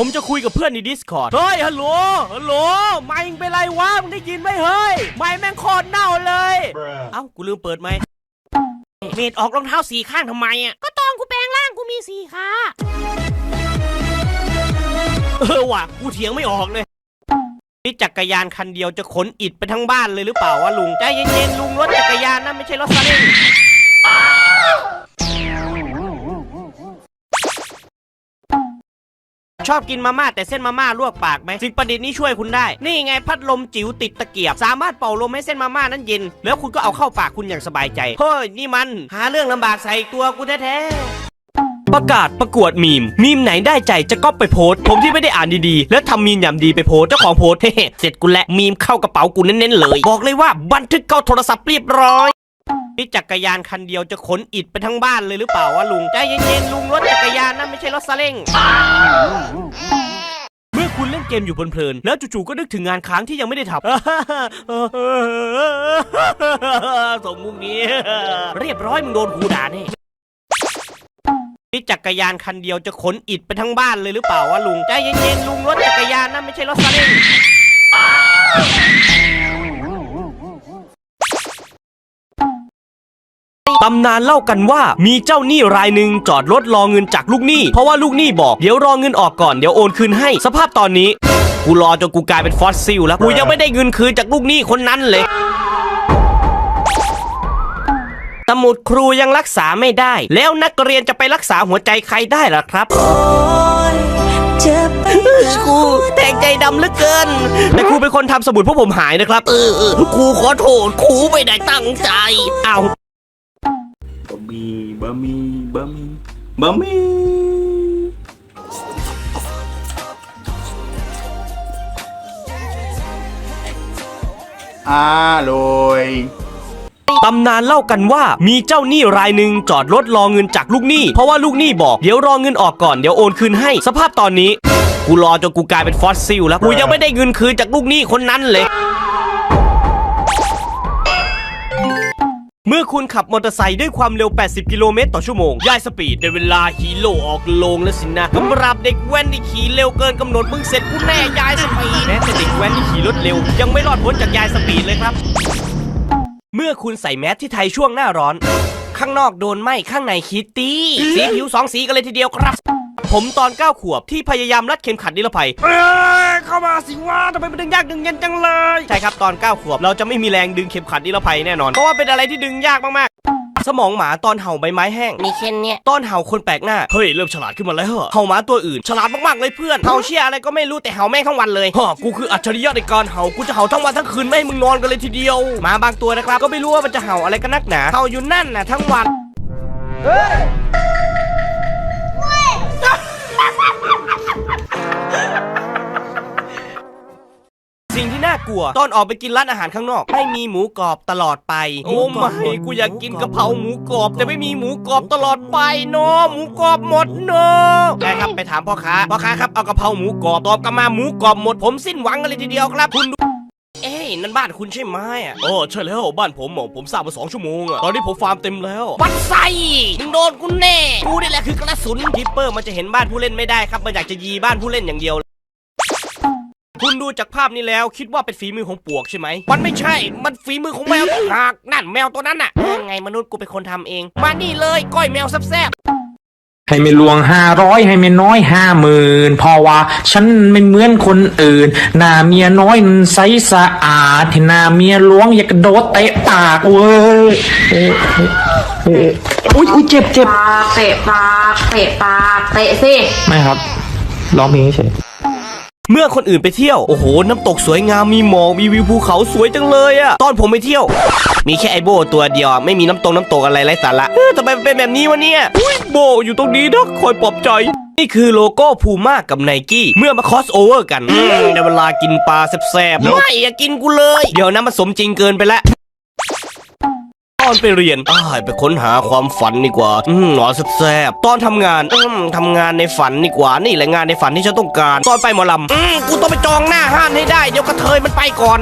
ผมจะคุยกับเพื่อนใน Discord เฮ้ย ฮัลโหล ฮัลโหล ไม่งเป็นไรวะ มึงได้ยินไหมเฮ้ย ไม่แม่งโคตรเน่าเลย เอ้า กูลืมเปิดไหมค์เมดออกรองเท้าสีข้างทำไมอะ ก็ตอนกูแปลงร่างกูมีสีขาเออว่ะ กูเถียงไม่ออกเลย นี่จักรยานคันเดียวจะขนอิฐไปทั้งบ้านเลยหรือเปล่าวะลุง ใจเย็นๆลุงรถจักรยานนะไม่ใช่รถซาเล้ง ชอบกินมาม่าแต่เส้นมาม่าลวกปากไหมสิ่งประดิษฐ์นี้ช่วยคุณได้ นี่ไงพัดลมจิ๋วติดตะเกียบ สามารถเป่าลมให้เส้นมาม่านั้นเย็น แล้วคุณก็เอาเข้าปากคุณอย่างสบายใจ เฮ้ย นี่มัน หาเรื่องลำบากใส่ตัวกูแท้ๆประกาศประกวดมีม มีมไหนได้ใจจะก๊อปไปโพสผมที่ไม่ได้อ่านดีๆ แล้วทำมีมอย่างดีไปโพสเจ้าของโพสเฮ้เสร็จกูและมีมเข้ากระเป๋ากูเน้นๆเลย บอกเลยว่าบันทึกเข้าโทรศัพท์เรียบร้อย นี่จักรยานคันเดียวจะขนอิฐไปทั้งบ้านเลยหรือเปล่าวะลุงใจเย็นๆลุงรถจักรยานนะไม่ใช่รถซาเล้ง เมื่อคุณเล่นเกมอยู่เพลินๆแล้วจู่ๆก็นึกถึงงานค้างที่ยังไม่ได้ทำ ส่งมุกนี้ เรียบร้อยมึงโดนกูด่าแน่นี่จักรยานคันเดียวจะขนอิฐไปทั้งบ้านเลยหรือเปล่าวะลุงใจเย็นๆลุงรถจักรยานนะไม่ใช่รถซาเล้ง ตำนานเล่ากันว่ามีเจ้าหนี้รายหนึ่งจอดรถรอเงินจากลูกหนี้ เพราะว่าลูกหนี้บอกเดี๋ยวรอเงินออกก่อนเดี๋ยวโอนคืนให้ สภาพตอนนี้ กูรอจนกูกลายเป็นฟอสซิลแล้วกูยังไม่ได้เงินคืนจากลูกหนี้คนนั้นเลยสมุดครูยังรักษาไม่ได้ แล้วนักเรียนจะไปรักษาหัวใจใครได้ล่ะครับเจ็บไปครูแทงใจดำเหลือเกิน แต่ครูเป็นคนทำสมุดพวกผมหายนะครับ เออเออครูขอโทษครูไม่ได้ตั้งใจ เอาบะ หมี่บะหมี่บะหมี่บะหมี่อร่อยตำนานเล่ากันว่ามีเจ้าหนี้รายหนึ่งจอดรถรอเงินจากลูกหนี้ เพราะว่าลูกหนี้บอกเดี๋ยวรอเงินออกก่อนเดี๋ยวโอนคืนให้ สภาพตอนนี้ กูรอจนกูกลายเป็นฟอสซิลแล้วกูยังไม่ได้เงินคืนจากลูกหนี้คนนั้นเลย เมื่อคุณขับมอเตอร์ไซค์ด้วยความเร็ว 80 กิโลเมตรต่อชั่วโมงย่ายสปีดได้เวลาฮีโร่ออกโลงแล้วสินะสำรับเด็กแว้นที่ขี่เร็วเกินกำหนดมึงเสร็จกูแน่ยายสปีดแม้แต่เด็กแว้นที่ขี่รถเร็ว ยังไม่รอดพ้นจากยายสปีดเลยครับ เมื่อคุณใส่แมสที่ไทยช่วงหน้าร้อน ข้างนอกโดนไหมข้างในคิตตี้สีผิวสองสีกันเลยทีเดียวครับ ผมตอน9ขวบที่พยายามรัดเข็มขัดนิรภัย มาสิวะทำไมมันดึงยากดึงเย็นจังเลย ใช่ครับตอน 9 ขวบเราจะไม่มีแรงดึงเข็มขัดนิรภัยแน่นอน เพราะว่าเป็นอะไรที่ดึงยากมากๆ สมองหมาตอนเห่าใบไม้แห้ง มีเช่นเนี้ยตอนเห่าคนแปลกหน้า เฮ้ยเริ่มฉลาดขึ้นมาแล้วเห่าหมาตัวอื่น ฉลาดมากๆเลยเพื่อน เห่าเชี่ยอะไรก็ไม่รู้แต่เห่าแม่งทั้งวันเลยฮะกูคืออัจฉริยะในการเห่า กูจะเห่าทั้งวันทั้งคืนไม่ให้มึงนอนกันเลยทีเดียว หมาบางตัวนะครับ ก็ไม่รู้ว่ามันจะเห่าอะไรกันนักหนา เห่าอยู่นั่นน่ะทั้งวันสิ่งที่น่ากลัว ตอนออกไปกินร้านอาหารข้างนอก ให้มีหมูกรอบตลอดไป โอ้ไม่กูอยากกินกะเพราหมูกรอบ แต่ไม่มีหมูกรอบตลอดไปเนาะหมูกรอบหมดเนาะได้ครับไปถามพ่อค้าพ่อค้าครับเอากะเพราหมูกรอบตอบกลับมาหมูกรอบหมดผมสิ้นหวังกันเลยทีเดียวครับคุณดูเอ้ยนั่นบ้านคุณใช่ไหมอะโอ้ใช่แล้วบ้านผมอะผมสร้างมาสองชั่วโมงอะตอนนี้ผมฟาร์มเต็มแล้ววัดไซมึงโดนกูแน่กูนี่แหละคือกระสุนคิปเปอร์มันจะเห็นบ้านผู้เล่นไม่ได้ครับมันอยากจะยีบ้านผู้เล่นอย่างเดียว คุณดูจากภาพนี้แล้วคิดว่าเป็นฝีมือของปวกใช่ไหม มันไม่ใช่ มันฝีมือของแมวต่างหากนั่นแมวตัวนั้นน่ะไงมนุษย์กูเป็นคนทำเอง มานี่เลยก้อยแมวแซ่บให้ไม่ลวงห้าร้อยให้ไม่น้อยห้าหมื่นเพราะว่าฉันไม่เหมือนคนอื่น หน้าเมียน้อยมันใสสะอาดที่หน้าเมียหลวงอยากกระโดดเตะปากเว้ยเอ๊ะเอ๊ะเอ๊ะอุ้ยอุ้ยเจ็บเจ็บปากเตะปากเตะปากเตะสิไม่ครับร้องเพลงเฉยๆ เมื่อคนอื่นไปเที่ยวโอ้โหน้ำตกสวยงามมีหมอกมีวิวภูเขาสวยจังเลยอะตอนผมไปเที่ยว มีแค่ไอโบตัวเดียวไม่มีน้ำตกน้ำตกอะไรไร้สาระเออทำไมมันเป็นแบบนี้วะเนี่ยอุ๊ยโบอยู่ตรงนี้นะคอยปลอบใจนี่คือโลโก้พูม่ากับไนกี้เมื่อมาคอสโอเวอร์กันอืมได้เวลากินปลาแซ่บๆไม่อยากกินกูเลย เดี๋ยวนะมันสมจริงเกินไปแล้ว อนไปเรียนอ้ายไปค้นหาความฝันดีกว่า อืมหนอแซ่บๆตอนทำงาน อืมทำงานในฝันดีกว่า นี่แหละงานในฝันที่ฉันต้องการ ตอนไปหมอลำอืมกูต้องไปจองหน้าห้านให้ได้ เดี๋ยวกระเทยมันไปก่อน